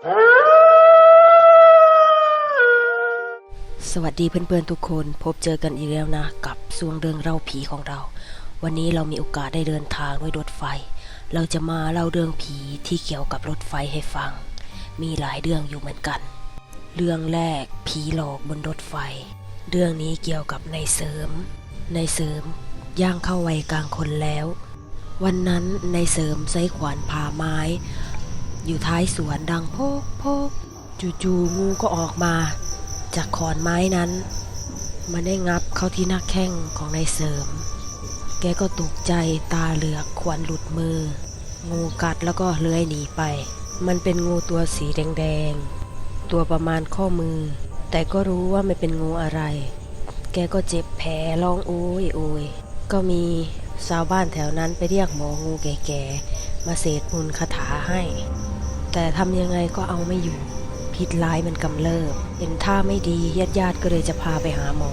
สวัสดีเพื่อนๆทุกคน พบเจอกันอีกแล้วนะ กับซวงเรื่องเล่าผีของเรา วันนี้เรามีโอกาสได้เดินทางด้วยรถไฟ เราจะมาเล่าเรื่องผีที่เกี่ยวกับรถไฟให้ฟัง มีหลายเรื่องอยู่เหมือนกัน เรื่องแรกผีหลอกบนรถไฟ เรื่องนี้เกี่ยวกับนายเสริมนายเสริมย่างเข้าวัยกลางคนแล้ว วันนั้นนายเสริมใช้ขวานผ่าไม้ อยู่ท้ายสวนดังโพกโพกจู่ๆงูก็ออกมา จากขอนไม้นั้น มันได้งับเข้าที่หน้าแข้งของนายเสริม แกก็ตกใจตาเหลือกขวัญหลุดมือ งูกัดแล้วก็เลื้อยหนีไป มันเป็นงูตัวสีแดงๆ ตัวประมาณข้อมือ แต่ก็รู้ว่าไม่เป็นงูอะไร แกก็เจ็บแผลร้องโอยโอยก็มีชาวบ้านแถวนั้นไปเรียกหมองูแก่ๆ มาเสดมุนต์คาถาให้ แต่ทำยังไงก็เอาไม่อยู่ พิษร้ายมันกำเริบ เห็นท่าไม่ดีญาติญาติๆก็เลยจะพาไปหาหมอ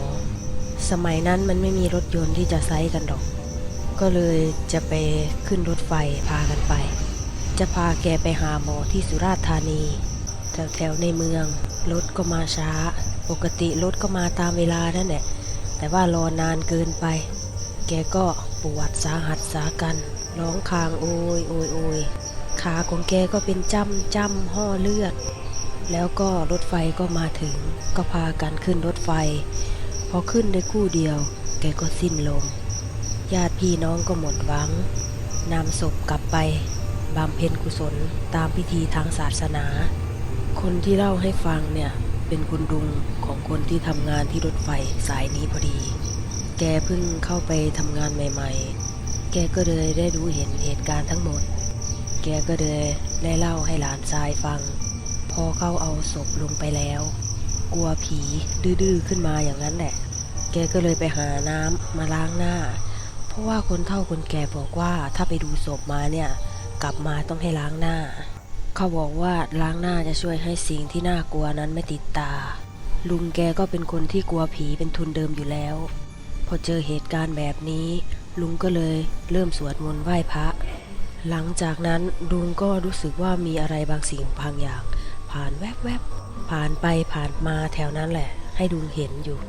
สมัยนั้นมันไม่มีรถยนต์ที่จะไซส์กันหรอก ก็เลยจะไปขึ้นรถไฟพากันไป จะพาแกไปหาหมอที่สุราษฎร์ธานีแถวแถวๆในเมือง รถก็มาช้า ปกติรถก็มาตามเวลานั่นแหละ แต่ว่ารอนานเกินไป แกก็ปวดสาหัสสากัน ร้องคางโอยโอยโอย ขาของแกก็เป็นจ้ำจ้ำห่อเลือด แล้วก็รถไฟก็มาถึง ก็พากันขึ้นรถไฟ พอขึ้นได้คู่เดียว แกก็สิ้นลม ญาติพี่น้องก็หมดหวังนำศพกลับไปบำเพ็ญกุศลตามพิธีทางศาสนา คนที่เล่าให้ฟังเนี่ย เป็นคุณลุงของคนที่ทำงานที่รถไฟสายนี้พอดี แกเพิ่งเข้าไปทำงานใหม่ ๆ แกก็เลยได้รู้เห็นเหตุการณ์ทั้งหมด แกก็เลยได้เล่าให้หลานชายฟัง พอเขาเอาศพลงไปแล้ว กลัวผีดื้อๆขึ้นมาอย่างนั้นแหละ แกก็เลยไปหาน้ำมาล้างหน้า เพราะว่าคนเฒ่าคนแก่บอกว่าถ้าไปดูศพมาเนี่ยกลับมาต้องให้ล้างหน้า เขาบอกว่าล้างหน้าจะช่วยให้สิ่งที่น่ากลัวนั้นไม่ติดตา ลุงแกก็เป็นคนที่กลัวผีเป็นทุนเดิมอยู่แล้ว พอเจอเหตุการณ์แบบนี้ ลุงก็เลยเริ่มสวดมนต์ไหว้พระ หลังจากนั้นลุงก็รู้สึกว่ามีอะไรบางสิ่งบางอย่าง ผ่านแวบๆผ่านไปผ่านมาแถวนั้นแหละ ให้ลุงเห็นอยู่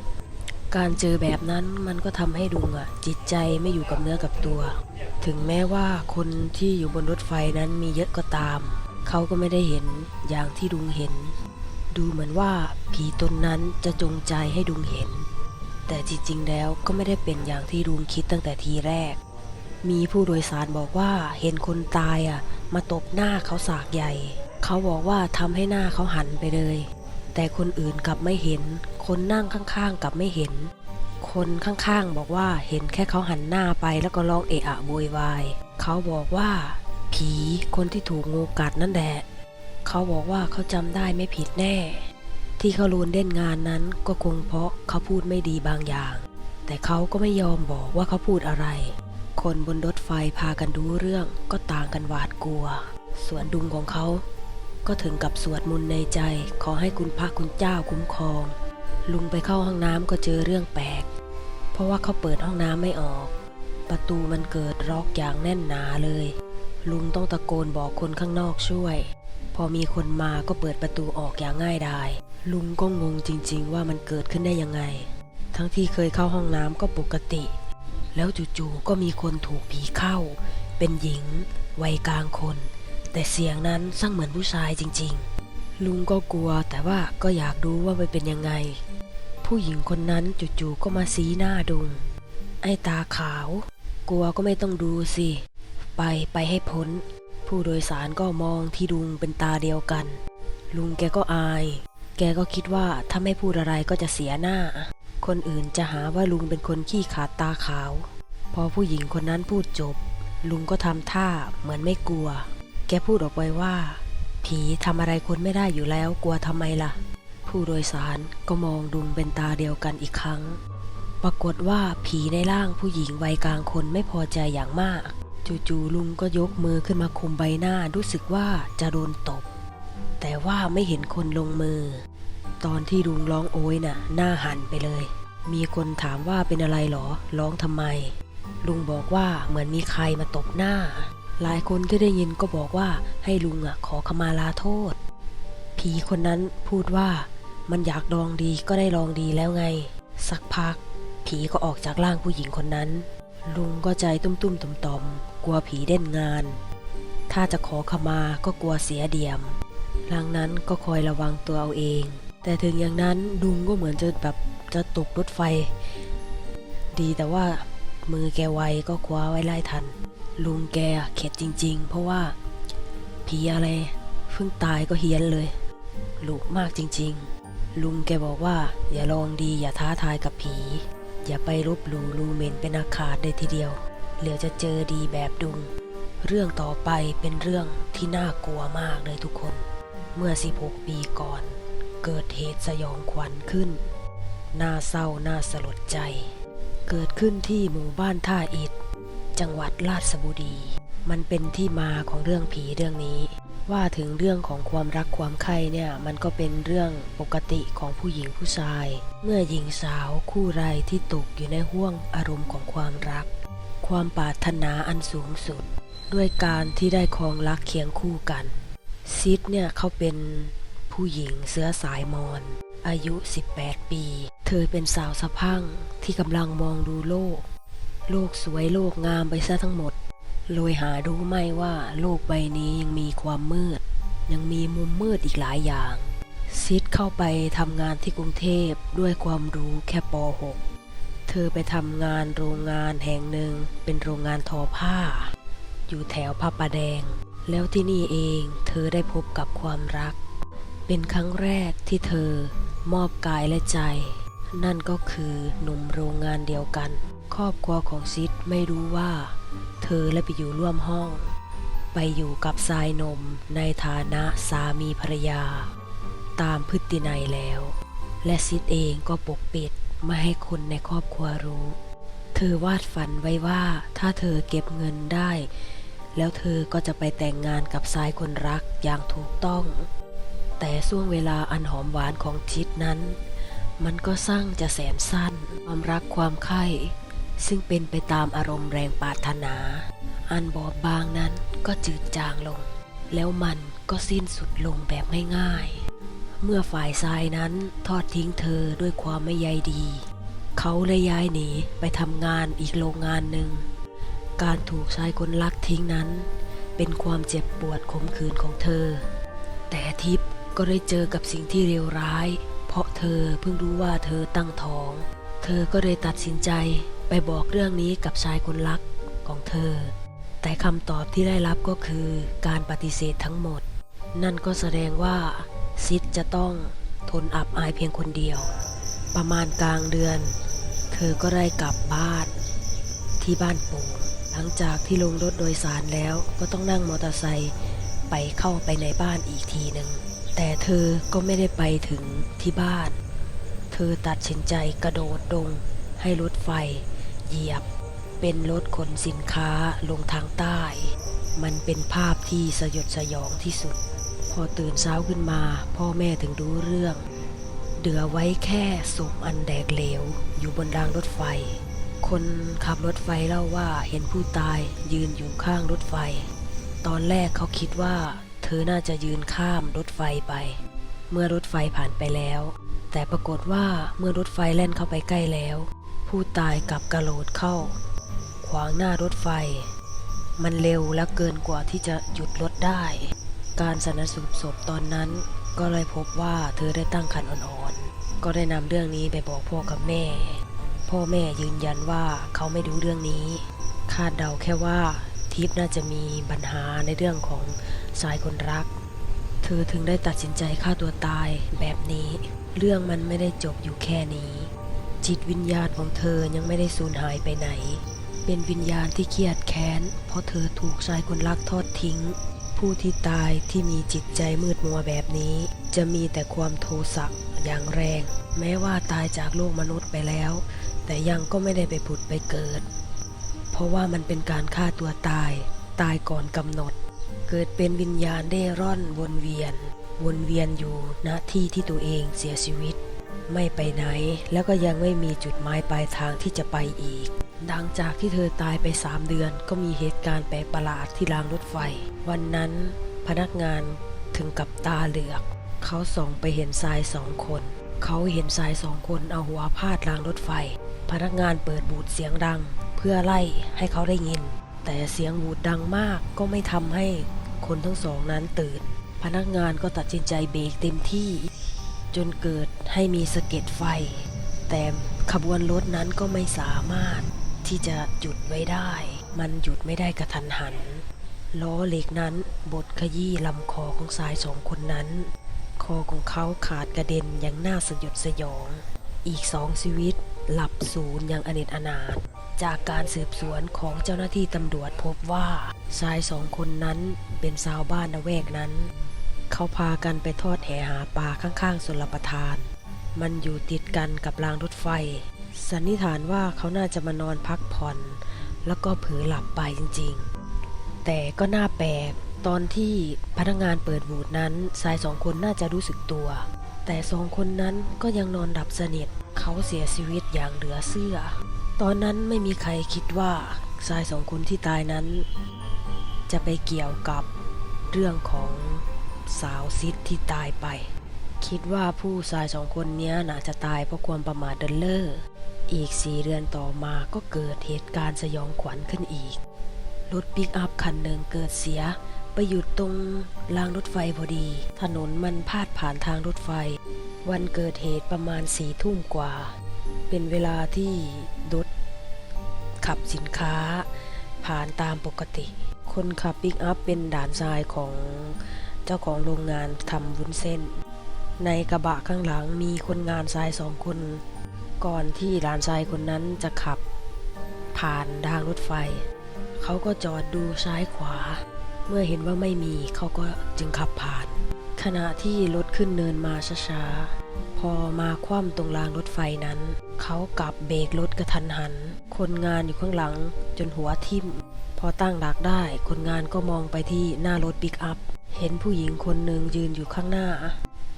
การเจอแบบนั้นมันก็ทำให้ลุงอะจิตใจไม่อยู่กับเนื้อกับตัว ถึงแม้ว่าคนที่อยู่บนรถไฟนั้นมีเยอะก็ตาม เขาก็ไม่ได้เห็นอย่างที่ลุงเห็น ดูเหมือนว่าผีตนนั้นจะจงใจให้ลุงเห็น แต่จริงๆแล้วก็ไม่ได้เป็นอย่างที่ลุงคิดตั้งแต่ทีแรก มีผู้โดยสารบอกว่าเห็นคนตายอะ มาตบหน้าเขาสากใหญ่ เขาบอกว่าทำให้หน้าเขาหันไปเลย แต่คนอื่นกลับไม่เห็น คนนั่งข้างๆกลับไม่เห็น คนข้างๆบอกว่าเห็นแค่เขาหันหน้าไปแล้วก็ร้องเอะอะโวยวาย เขาบอกว่าผีคนที่ถูกงูกัดนั่นแหละ เขาบอกว่าเขาจำได้ไม่ผิดแน่ ที่เขาลูนเล่นงานนั้นก็คงเพราะเขาพูดไม่ดีบางอย่าง แต่เขาก็ไม่ยอมบอกว่าเขาพูดอะไร คนบนรถไฟพากันดูเรื่องก็ต่างกันหวาดกลัว ส่วนดุงของเขา ก็ถึงกับสวดมนต์ในใจ ขอให้คุณพระคุณเจ้าคุ้มครอง ลุงไปเข้าห้องน้ำก็เจอเรื่องแปลก เพราะว่าเขาเปิดห้องน้ำไม่ออก ประตูมันเกิดล็อกอย่างแน่นหนาเลย ลุงต้องตะโกนบอกคนข้างนอกช่วย พอมีคนมาก็เปิดประตูออกอย่างง่ายดาย ลุงก็งงจริง ๆ ว่ามันเกิดขึ้นได้ยังไง ทั้งที่เคยเข้าห้องน้ำก็ปกติ แล้วจู่ๆก็มีคนถูกผีเข้า เป็นหญิง วัยกลางคน แต่เสียงนั้นช่างเหมือนผู้ชายจริง ๆ ลุงก็กลัวแต่ว่าก็อยากดูว่ามันเป็นยังไง ผู้หญิงคนนั้นจู่ๆก็มาซีหน้าดุงไอ้ตาขาว กลัวก็ไม่ต้องดูสิ ไปไปให้พ้น ผู้โดยสารก็มองที่ลุงเป็นตาเดียวกัน ลุงแกก็อาย แกก็คิดว่าถ้าไม่พูดอะไรก็จะเสียหน้าคนอื่นจะหาว่าลุงเป็นคนขี้ขาดตาขาว อผู้หญิงคนนั้นพูดจบ ลุงก็ทำท่าเหมือนไม่กลัว แกพูดออกไปว่า ผีทำอะไรคนไม่ได้อยู่แล้วกลัวทำไมล่ะ ผู้โดยสารก็มองลุงเป็นตาเดียวกันอีกครั้ง ปรากฏว่าผีในร่างผู้หญิงวัยกลางคนไม่พอใจอย่างมากจู่ๆลุงก็ยกมือขึ้นมาคุมใบหน้ารู้สึกว่าจะโดนตบ แต่ว่าไม่เห็นคนลงมือ ตอนที่ลุงร้องโอยน่ะ หน้าหันไปเลย มีคนถามว่าเป็นอะไรหรอ ร้องทำไม ลุงบอกว่าเหมือนมีใครมาตบหน้า หลายคนที่ได้ยินก็บอกว่าให้ลุงอะขอขมาลาโทษ ผีคนนั้นพูดว่ามันอยากลองดีก็ได้ลองดีแล้วไง สักพัก ผีก็ออกจากร่างผู้หญิงคนนั้น ลุงก็ใจตุ้มๆต่อมต่อมๆกลัวผีเด่นงาน ถ้าจะขอขมาก็กลัวเสียเดียมดังนั้นก็คอยระวังตัวเอาเอง แต่ถึงอย่างนั้นลุงก็เหมือนจะแบบจะตกรถไฟ ดีแต่ว่า มือแกไวก็คว้าไว้ไล่ทัน ลุงแกเข็ดจริง ๆ เพราะว่าผีอะไรเพิ่งตายก็เฮี้ยนเลยลุกมากจริง ๆ ลุงแกบอกว่า อย่าลองดีอย่าท้าทายกับผี อย่าไปลบหลู่ลูเมนเป็นอาคาดเลยทีเดียวเหลือจะเจอดีแบบดุง เรื่องต่อไปเป็นเรื่องที่น่ากลัวมากเลยทุกคน เมื่อ 16 ปีก่อน เกิดเหตุสยองขวัญขึ้น น่าเศร้าน่าสลดใจ เกิดขึ้นที่หมู่บ้านท่าอิฐ จังหวัดราชบุรี มันเป็นที่มาของเรื่องผีเรื่องนี้ ว่าถึงเรื่องของความรักความใคร่เนี่ย มันก็เป็นเรื่องปกติของผู้หญิงผู้ชาย เมื่อหญิงสาวคู่ใดที่ตกอยู่ในห่วงอารมณ์ของความรัก ความปรารถนาอันสูงสุด ด้วยการที่ได้ครองรักเคียงคู่กันซิดเนี่ยเขาเป็น ผู้หญิงเสื้อสายมอญอายุ 18 ปี เธอเป็นสาวสะพังที่กำลังมองดูโลก โลกสวยโลกงามไปซะทั้งหมดโดยหารู้ไม่ว่าโลกใบนี้ยังมีความมืด ยังมีมุมมืดอีกหลายอย่างซิดเข้าไปทำงานที่กรุงเทพด้วยความรู้แค่ป .6 เธอไปทำงานโรงงานแห่งหนึ่งเป็นโรงงานทอผ้า อยู่แถวพระประแดง แล้วที่นี่เองเธอได้พบกับความรัก เป็นครั้งแรกที่เธอมอบกายและใจ นั่นก็คือหนุ่มโรงงานเดียวกัน ครอบครัวของซิดไม่รู้ว่า เธอและไปอยู่ร่วมห้อง ไปอยู่กับทรายนมในฐานะสามีภรรยา ตามพฤตินัยแล้ว และซิดเองก็ปกปิดไม่ให้คนในครอบครัวรู้ เธอวาดฝันไว้ว่าถ้าเธอเก็บเงินได้ แล้วเธอก็จะไปแต่งงานกับชายคนรักอย่างถูกต้อง แต่ช่วงเวลาอันหอมหวานของชิดนั้น มันก็สร้างจะแสนสั้น ความรักความใคร่ซึ่งเป็นไปตามอารมณ์แรงปรารถนา อันบอบบางนั้นก็จืดจางลง แล้วมันก็สิ้นสุดลงแบบง่ายๆ เมื่อฝ่ายชายนั้นทอดทิ้งเธอด้วยความไม่ใยดี เขาเลยย้ายหนีไปทำงานอีกโรงงานหนึ่ง การถูกชายคนรักทิ้งนั้น เป็นความเจ็บปวดขมขื่นของเธอ แต่ทิพย ก็ได้เจอกับสิ่งที่เลวร้าย เพราะเธอเพิ่งรู้ว่าเธอตั้งท้อง เธอก็เลยตัดสินใจไปบอกเรื่องนี้กับชายคนรักของเธอ แต่คำตอบที่ได้รับก็คือการปฏิเสธทั้งหมด นั่นก็แสดงว่าซิดจะต้องทนอับอายเพียงคนเดียว ประมาณกลางเดือน เธอก็ได้กลับบ้าน ที่บ้านปู่หลังจากที่ลงรถโดยสารแล้วก็ต้องนั่งมอเตอร์ไซค์ไปเข้าไปในบ้านอีกทีหนึ่ง แต่เธอก็ไม่ได้ไปถึงที่บ้าน เธอตัดสินใจกระโดดลงให้รถไฟ เหยียบ เป็นรถขนสินค้าลงทางใต้ มันเป็นภาพที่สยดสยองที่สุด พอตื่นเช้าขึ้นมา พ่อแม่ถึงรู้เรื่อง เดือไว้แค่ศพอันแดกเหลว อยู่บนรางรถไฟ คนขับรถไฟเล่าว่าเห็นผู้ตายยืนอยู่ข้างรถไฟ ตอนแรกเขาคิดว่า เธอน่าจะยืนข้ามรถไฟไป เมื่อรถไฟผ่านไปแล้ว แต่ปรากฏว่าเมื่อรถไฟแล่นเข้าไปใกล้แล้ว ผู้ตายกลับกระโดดเข้า ขวางหน้ารถไฟ มันเร็วและเกินกว่าที่จะหยุดรถได้ การสนสูตศพตอนนั้น ก็เลยพบว่าเธอได้ตั้งครรภ์อ่อนๆ ก็ได้นำเรื่องนี้ไปบอกพ่อกับแม่ พ่อแม่ยืนยันว่าเขาไม่รู้เรื่องนี้ คาดเดาแค่ว่าทิพย์น่าจะมีปัญหาในเรื่องของ ชายคนรัก เธอถึงได้ตัดสินใจฆ่าตัวตายแบบนี้ เรื่องมันไม่ได้จบอยู่แค่นี้ จิตวิญญาณของเธอยังไม่ได้สูญหายไปไหน เป็นวิญญาณที่เครียดแค้น เพราะเธอถูกชายคนรักทอดทิ้ง ผู้ที่ตายที่มีจิตใจมืดมัวแบบนี้ จะมีแต่ความโทสะอย่างแรง แม้ว่าตายจากโลกมนุษย์ไปแล้ว แต่ยังก็ไม่ได้ไปผุดไปเกิด เพราะว่ามันเป็นการฆ่าตัวตาย ตายก่อนกำหนด เกิดเป็นวิญญาณเร่ร่อนวนเวียน วนเวียนอยู่ณที่ที่ตัวเองเสียชีวิต ไม่ไปไหนแล้วก็ยังไม่มีจุดหมายปลายทางที่จะไปอีก ดังจากที่เธอตายไปสามเดือนก็มีเหตุการณ์แปลกประหลาดที่รางรถไฟ วันนั้นพนักงานถึงกับตาเหลือก เขาส่องไปเห็นชายสองคน เขาเห็นชายสองคนเอาหัวพาดรางรถไฟ พนักงานเปิดบูดเสียงดัง เพื่อไล่ให้เขาได้ยิน แต่เสียงบูดดังมากก็ไม่ทำให้ คนทั้งสองนั้นตื่น พนักงานก็ตัดสินใจเบรกเต็มที่ จนเกิดให้มีสะเก็ดไฟ แต่ขบวนรถนั้นก็ไม่สามารถที่จะหยุดไว้ได้ มันหยุดไม่ได้กระทันหัน ล้อเหล็กนั้นบดขยี้ลำคอของชายสองคนนั้น คอของเขาขาดกระเด็นอย่างน่าสยดสยอง อีกสองชีวิต หลับสูญอย่างอเนจอนาถจากการสืบสวนของเจ้าหน้าที่ตำรวจพบว่าชายสองคนนั้นเป็นชาวบ้านละแวกนั้น เขาพากันไปทอดแหหาปลาข้างๆสุลประทาน มันอยู่ติดกันกับรางรถไฟ สันนิษฐานว่าเขาน่าจะมานอนพักผ่อน แล้วก็เผลอหลับไปจริงๆ แต่ก็น่าแปลกตอนที่พนักงานเปิดบูดนั้นชายสองคนน่าจะรู้สึกตัว แต่สองคนนั้นก็ยังนอนดับสนิท เขาเสียชีวิตอย่างเหลือเชื่อ ตอนนั้นไม่มีใครคิดว่าชายสองคนที่ตายนั้น จะไปเกี่ยวกับเรื่องของสาวซิดที่ตายไป คิดว่าผู้ชายสองคนนี้น่าจะตายเพราะความประมาทเดินเล่ออีกสี่เดือนต่อมาก็เกิดเหตุการณ์สยองขวัญขึ้นอีก รถปิกอัพคันหนึ่งเกิดเสีย ไปหยุดตรงรางรถไฟพอดี ถนนมันพาดผ่านทางรถไฟ วันเกิดเหตุประมาณสี่ทุ่มกว่า เป็นเวลาที่รถขับสินค้าผ่านตามปกติ คนขับปิกอัพเป็นด่านทรายของเจ้าของโรงงานทำวุ้นเส้น ในกระบะข้างหลังมีคนงานทรายสองคน ก่อนที่ด่านทรายคนนั้นจะขับผ่านทางรถไฟ เขาก็จอดดูซ้ายขวา เมื่อเห็นว่าไม่มีเขาก็จึงขับผ่าน ขณะที่รถขึ้นเนินมาช้าๆ พอมาคว่ำตรงรางรถไฟนั้น เขากลับเบรกรถกระทันหัน คนงานอยู่ข้างหลังจนหัวทิ่ม พอตั้งหลักได้คนงานก็มองไปที่หน้ารถปิกอัพ เห็นผู้หญิงคนหนึ่งยืนอยู่ข้างหน้า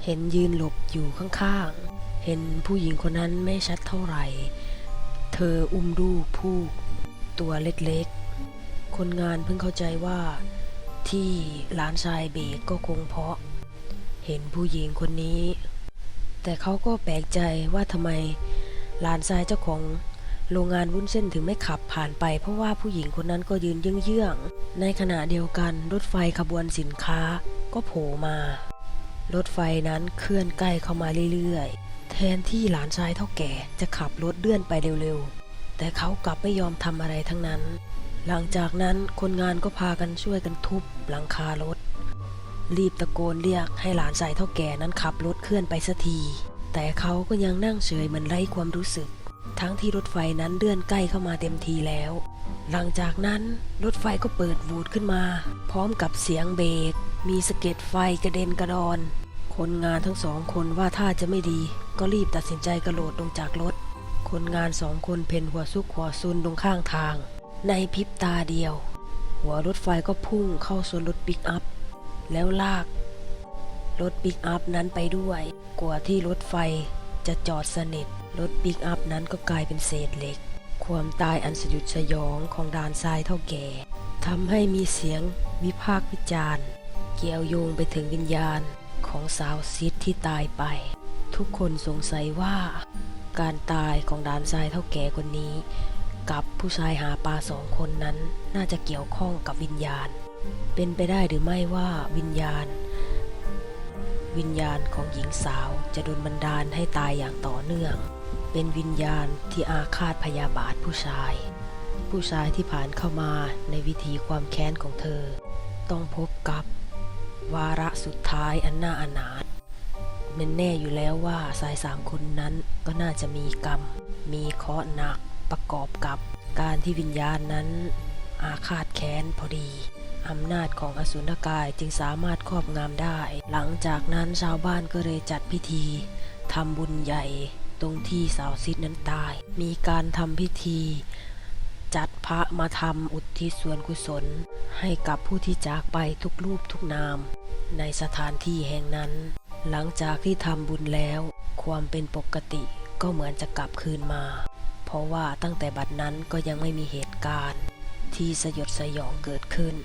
เห็นยืนหลบอยู่ข้างๆ เห็นผู้หญิงคนนั้นไม่ชัดเท่าไหร่ เธออุ้มลูกผู้ตัวเล็กๆ คนงานเพิ่งเข้าใจว่า ที่หลานชายเบรกก็คงเพราะ เห็นผู้หญิงคนนี้ แต่เขาก็แปลกใจว่าทำไมหลานชายเจ้าของโรงงานวุ้นเส้นถึงไม่ขับผ่านไป เพราะว่าผู้หญิงคนนั้นก็ยืนเยื้องๆในขณะเดียวกันรถไฟขบวนสินค้าก็โผล่มา รถไฟนั้นเคลื่อนใกล้เข้ามาเรื่อยๆ แทนที่หลานชายเท่าแก่จะขับรถเลื่อนไปเร็วๆ แต่เขากลับไม่ยอมทำอะไรทั้งนั้น หลังจากนั้นคนงานก็พากันช่วยกันทุบหลังคารถ รีบตะโกนเรียกให้หลานชายเท่าแก่นั้นขับรถเคลื่อนไปสักที แต่เขาก็ยังนั่งเฉยเหมือนไร้ความรู้สึก ทั้งที่รถไฟนั้นเลื่อนใกล้เข้ามาเต็มทีแล้ว หลังจากนั้นรถไฟก็เปิดวูดขึ้นมา พร้อมกับเสียงเบรกมีสะเก็ดไฟกระเด็นกระดอน คนงานทั้งสองคนว่าท่าจะไม่ดี ก็รีบตัดสินใจกระโดดลงจากรถ คนงานสองคนเพนหัวซุกหัวซุนลงข้างทาง ในพริบตาเดียว หัวรถไฟก็พุ่งเข้าชนรถปิกอัพ แล้วลาก รถปิกอัพนั้นไปด้วย กว่าที่รถไฟจะจอดสนิท รถปิกอัพนั้นก็กลายเป็นเศษเหล็ก ความตายอันสยดสยองของดานทรายเท่าแก่ทำให้มีเสียงวิพากษ์วิจารณ์ เกี่ยวโยงไปถึงวิญญาณของสาวซิดที่ตายไป ทุกคนสงสัยว่า การตายของดานทรายเท่าแก่คนนี้ กับผู้ชายหาปลาสองคนนั้นน่าจะเกี่ยวข้องกับวิญญาณ เป็นไปได้หรือไม่ว่าวิญญาณ วิญญาณของหญิงสาวจะโดนบันดาลให้ตายอย่างต่อเนื่อง เป็นวิญญาณที่อาฆาตพยาบาทผู้ชาย ผู้ชายที่ผ่านเข้ามาในวิถีความแค้นของเธอ ต้องพบกับวาระสุดท้ายอันน่าอนาถมันแน่อยู่แล้วว่าสายสามคนนั้นก็น่าจะมีกรรม มีเคราะห์หนัก ประกอบกับการที่วิญญาณนั้น อาฆาตแค้นพอดีอำนาจของอสุรกายจึงสามารถครอบงำได้ หลังจากนั้นชาวบ้านก็เลยจัดพิธีทำบุญใหญ่ตรงที่สาวซิดนั้นตาย มีการทำพิธี จัดพระมาทำอุทิศส่วนกุศล ให้กับผู้ที่จากไปทุกรูปทุกนาม ในสถานที่แห่งนั้น หลังจากที่ทำบุญแล้ว ความเป็นปกติก็เหมือนจะกลับคืนมา เพราะว่าตั้งแต่บัดนั้นก็ยังไม่มีเหตุการณ์ที่สยดสยองเกิดขึ้น